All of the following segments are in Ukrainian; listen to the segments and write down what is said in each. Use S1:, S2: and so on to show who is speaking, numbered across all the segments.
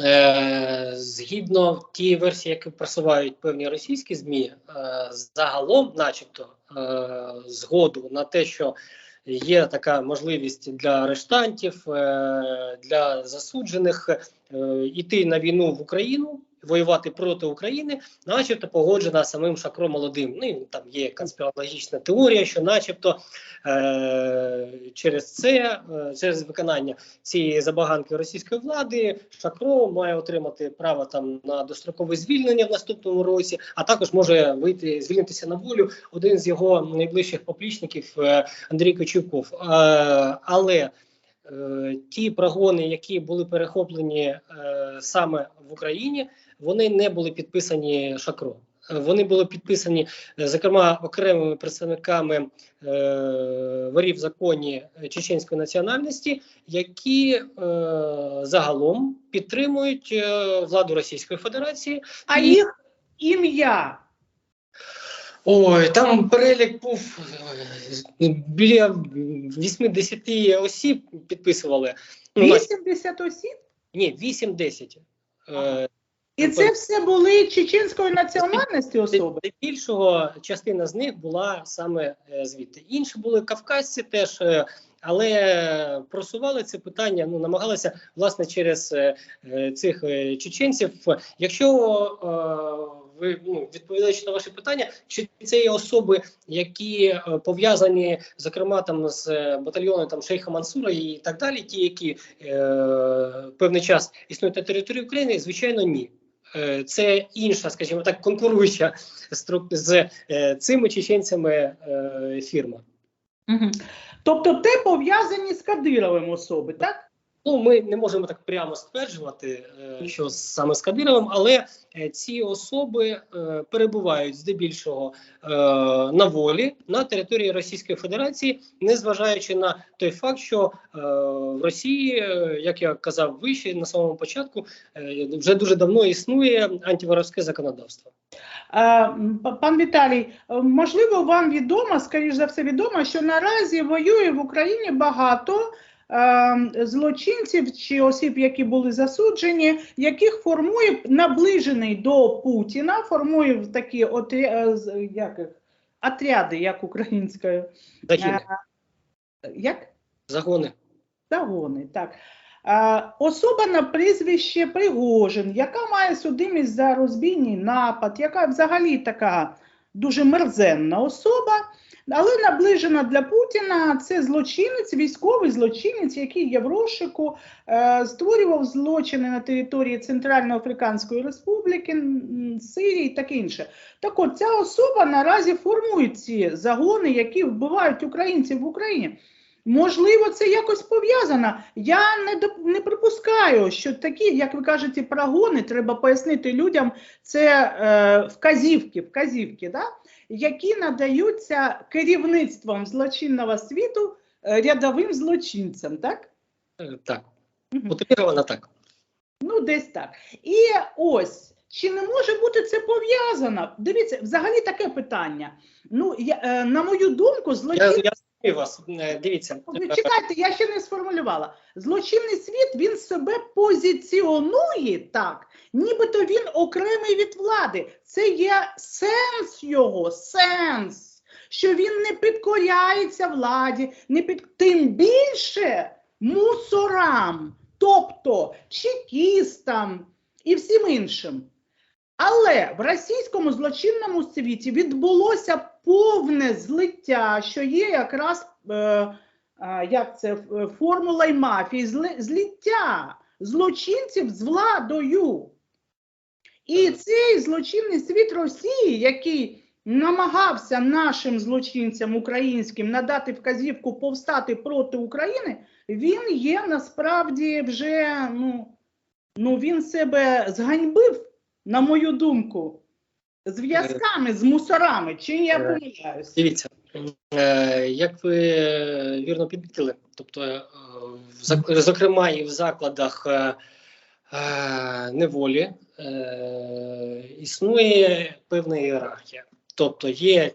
S1: Е, згідно тієї версії, яку просувають певні російські ЗМІ, е, загалом, начебто, е, згоду на те, що є така можливість для арештантів, для засуджених йти на війну в Україну. Воювати проти України, начебто погоджена самим Шакро молодим. Ну там є конспірологічна теорія, що, начебто, е- через це, е, через виконання цієї забаганки російської влади, Шакро має отримати право там на дострокове звільнення в наступному році, а також може вийти звільнитися на волю один з його найближчих поплічників е, Андрій Кочівков. Е, але е, ті прогони, які були перехоплені е, саме в Україні, вони не були підписані Шакро. Е, Вони були підписані, е, зокрема, окремими представниками е, ворів в законі е, чеченської національності, які е, загалом підтримують е, владу Російської Федерації.
S2: А
S1: І-
S2: їх ім'я.
S1: Ой, там перелік був біля 80 осіб підписували. Ну,
S2: 80 осіб?
S1: ні, 8-10. Е,
S2: І це все були чеченської національності особи?
S1: Здебільшого частина з них була саме е, звідти. Інші були кавказці теж, е, але просували це питання, ну намагалися власне через е, цих е, чеченців. Якщо е, ви ну, відповідаючи на ваше питання, чи це є особи, які е, пов'язані, зокрема там з батальйоном там Шейха Мансура і так далі, ті, які е, певний час існують на території України, звичайно, ні. Е, Це інша, скажімо так, конкуруюча з е, цими чеченцями е, фірма.
S2: Угу. Тобто те пов'язані з Кадировим особи, так?
S1: Ну, ми не можемо так прямо стверджувати, е, що саме з Кадировим, але е, ці особи е, перебувають здебільшого на волі на території Російської Федерації, незважаючи на той факт, що в Росії, як я казав вище на самому початку, вже дуже давно існує антиворовське законодавство.
S2: Пан Віталій, можливо, вам відомо, скоріш за все відомо, що наразі воює в Україні багато злочинців чи осіб, які були засуджені, яких формує наближений до Путіна, формує в такі отря... е, як отряди, як українською.
S1: Загони.
S2: Е, Як?
S1: Загони.
S2: Загони, так. Е, особа на прізвище Пригожин, яка має судимість за розбійний напад, яка взагалі така дуже мерзенна особа, але наближена для Путіна це злочинець, військовий злочинець, який є в розшуку, е, створював злочини на території Центральноафриканської Республіки, Сирії і таке інше. Так от ця особа наразі формує ці загони, які вбивають українців в Україні. Можливо, це якось пов'язано. Я не доп- не припускаю, що такі, як ви кажете, прогони, треба пояснити людям, це е, вказівки, вказівки, да? Які надаються керівництвом злочинного світу е, рядовим злочинцям, так?
S1: Е, Так,
S2: Мгм.
S1: так.
S2: Ну, десь так. І ось. Чи не може бути це пов'язано? Дивіться, взагалі таке питання. Ну, я, е, на мою думку,
S1: Я,
S2: злочин...
S1: я розумію вас. Е, Дивіться,
S2: Ви Чекайте, я ще не сформулювала. Злочинний світ він себе позиціонує так, нібито він окремий від влади. Це є сенс його, сенс, що він не підкоряється владі, не під тим більше мусорам, тобто чекістам і всім іншим. Але в російському злочинному світі відбулося повне злиття, що є якраз е, е, як це е, формула мафії, зли- злиття злочинців з владою. І цей злочинний світ Росії, який намагався нашим злочинцям українським надати вказівку повстати проти України, він є насправді вже ну, ну він себе зганьбив, на мою думку, зв'язками з мусорами. Чи я
S1: Е,
S2: помиляюсь?
S1: Дивіться, е, як ви е, вірно підмітили, тобто, зокрема, і в закладах неволі існує певна ієрархія. Тобто є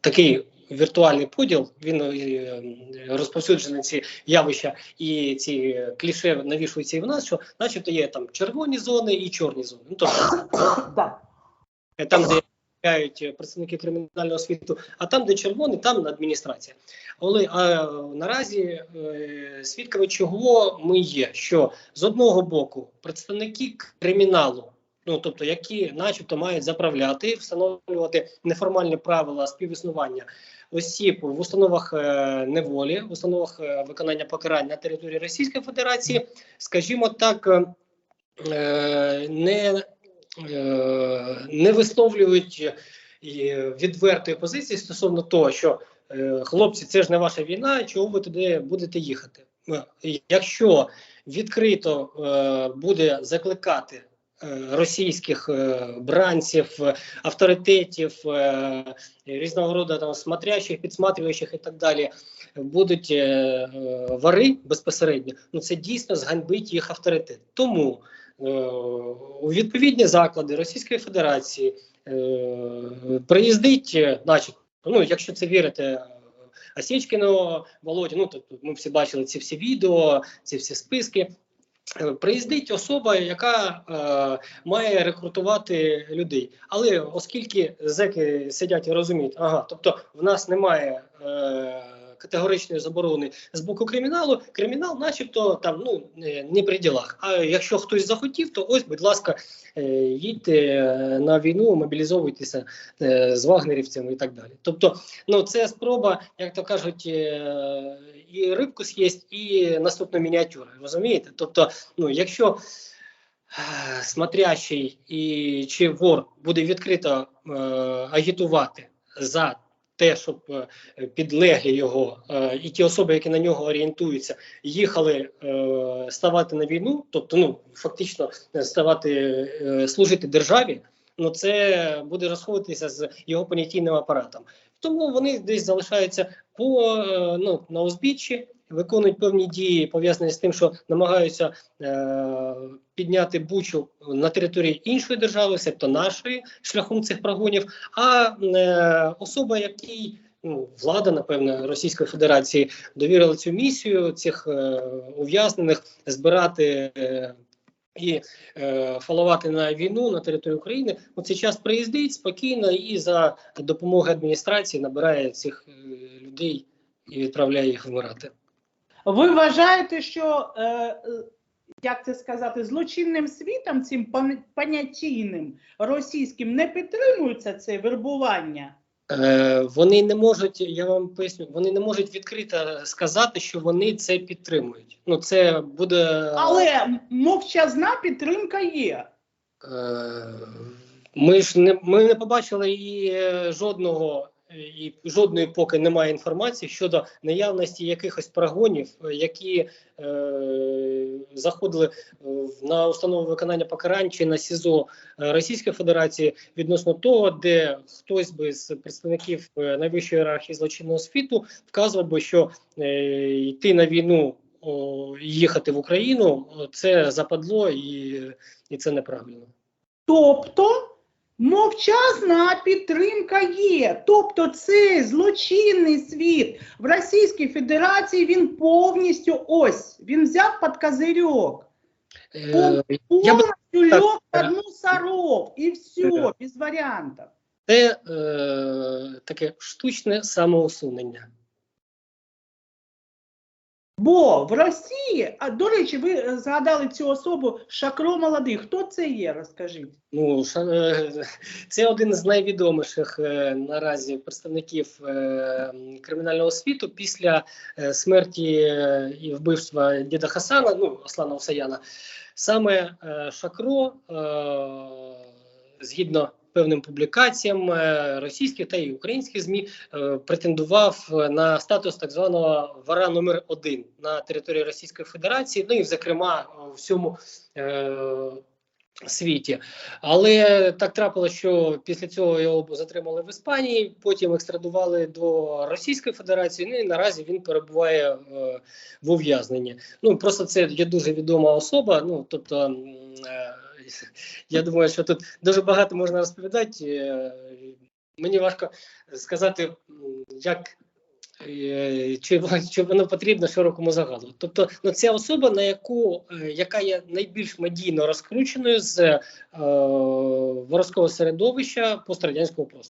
S1: такий віртуальний поділ. Він е, розповсюджений ці явища і ці кліше навішуються і в нас, що начебто є там червоні зони і чорні зони. Ну тобто е, там, де представники кримінального світу, а там, де червоний, там адміністрація. Але а, наразі е, свідками чого ми є, що з одного боку представники криміналу, ну тобто які, начебто, мають заправляти, встановлювати неформальні правила співіснування осіб в установах е, неволі, в установах е, виконання покарань на території Російської Федерації, скажімо так, е, не, не висловлюють відвертої позиції стосовно того, що хлопці, це ж не ваша війна, чого ви туди будете їхати? Якщо відкрито буде закликати російських е, бранців, е, авторитетів, е, різного роду там смотрящих, підсматрюючих і так далі, будуть е, е, вари безпосередньо, ну це дійсно зганьбить їх авторитет. Тому е, у відповідні заклади Російської Федерації е, приїздить, е, значить, ну якщо це вірити. е, Осєчкіну, Володі, ну тобто ми всі бачили ці всі відео, ці всі списки. Приїздить особа, яка е, має рекрутувати людей. Але оскільки зеки сидять і розуміють, ага, тобто в нас немає е, категоричної заборони з боку криміналу, кримінал, начебто, там ну е, не при ділах. А якщо хтось захотів, то ось, будь ласка, е, їдьте е, на війну, мобілізовуйтеся з вагнерівцями і так далі. Тобто, ну це спроба, як то кажуть, і рибку з'їсть, і наступну мініатюру. Розумієте? Тобто, ну якщо смотрящий і чи вор буде відкрито е, агітувати за те, щоб е, підлеглі його е, і ті особи, які на нього орієнтуються, їхали е, ставати на війну, тобто ну фактично ставати служити державі. Ну це буде розходитися з його понятійним апаратом. Тому вони десь залишаються по ну на узбіччі, виконують певні дії пов'язані з тим, що намагаються е, підняти бучу на території іншої держави, себто нашої, шляхом цих прогонів. А е, особа, якій ну, влада, напевно, Російської Федерації довірила цю місію цих е, ув'язнених збирати. Е, і е, фалувати на війну на території України у цей час приїздить спокійно і за допомогою адміністрації набирає цих е, людей і відправляє їх вмирати.
S2: Ви вважаєте, що е, як це сказати, злочинним світом, цим пон- понятійним російським не підтримується це вербування?
S1: Е, вони не можуть, я вам поясню, вони не можуть відкрито сказати, що вони це підтримують. Ну це буде
S2: Але мовчазна підтримка є.
S1: Е, Ми ж не ми не побачили і е, жодного і жодної поки немає інформації щодо наявності якихось прогонів, е, які е, заходили на установу виконання покарань чи на СІЗО е, Російської Федерації відносно того, де хтось би з представників е, найвищої ієрархії злочинного світу вказував би, що е, йти на війну. Їхати в Україну це западло і, і це неправильно.
S2: Тобто мовчазна підтримка є. Тобто цей злочинний світ в Російській Федерації він повністю ось він взяв під козирьок,
S1: Е,
S2: повністю льох під мусорок і все, без варіантів.
S1: Це е, таке штучне самоусунення.
S2: Бо в Росії, а до речі, ви е, згадали цю особу Шакро Молодий. Хто це є? Розкажіть.
S1: Ну, е, це один з найвідоміших е, наразі представників кримінального світу після смерті і вбивства діда Хасана, ну Аслана Осаяна. Саме Шакро, згідно певним публікаціям е, російських та й українських змі, е, претендував на статус так званого вара номер один на території Російської Федерації, ну і зокрема у всьому. Е, світі. Але так трапилося, що після цього його затримали в Іспанії, потім екстрадували до Російської Федерації. Ну і наразі він перебуває в ув'язненні. Ну просто це є дуже відома особа. Ну тобто, я думаю, що тут дуже багато можна розповідати. е, мені важко сказати, як. е, Чи, чи воно потрібно широкому загалу? Тобто, ну ця особа, на яку е, яка є найбільш медійно розкрученою з е, воровського середовища пострадянського простору.